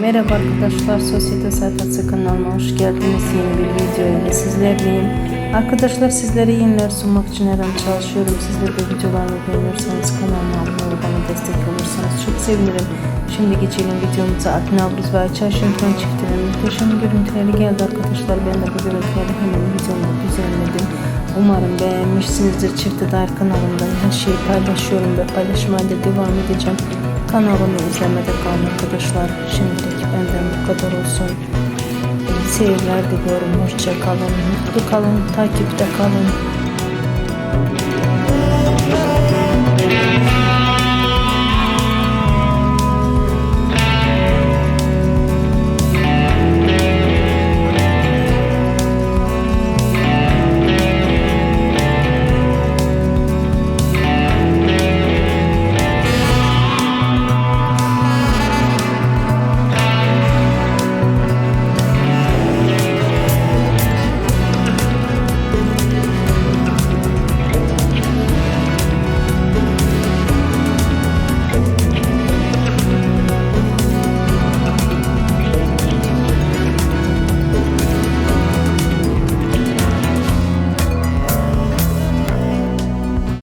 Merhaba arkadaşlar, Sosyete Sayfası kanalıma hoş geldiniz. Yeni bir video ile sizlerleyim. Arkadaşlar sizlere yeniler sunmak için her an çalışıyorum. Sizler de videolarımı beğeniyorsanız kanalıma abone olup bana destek olursanız çok sevinirim. Şimdi geçelim videomuza. Akın Abruz ve Ayça Şenton çiftinin muhteşem görüntüleri geldi arkadaşlar. Ben de bu görüntüleri hemen videomda düzenledim. Umarım beğenmişsinizdir. Çifte dair kanalımda her şeyi paylaşıyorum ve paylaşmaya da devam edeceğim. Kanalımı izlemede kalın arkadaşlar. Şimdilik benden bu kadar olsun. İyi seyirler diliyorum. Hoşça kalın. Mutlu kalın. Takipte kalın.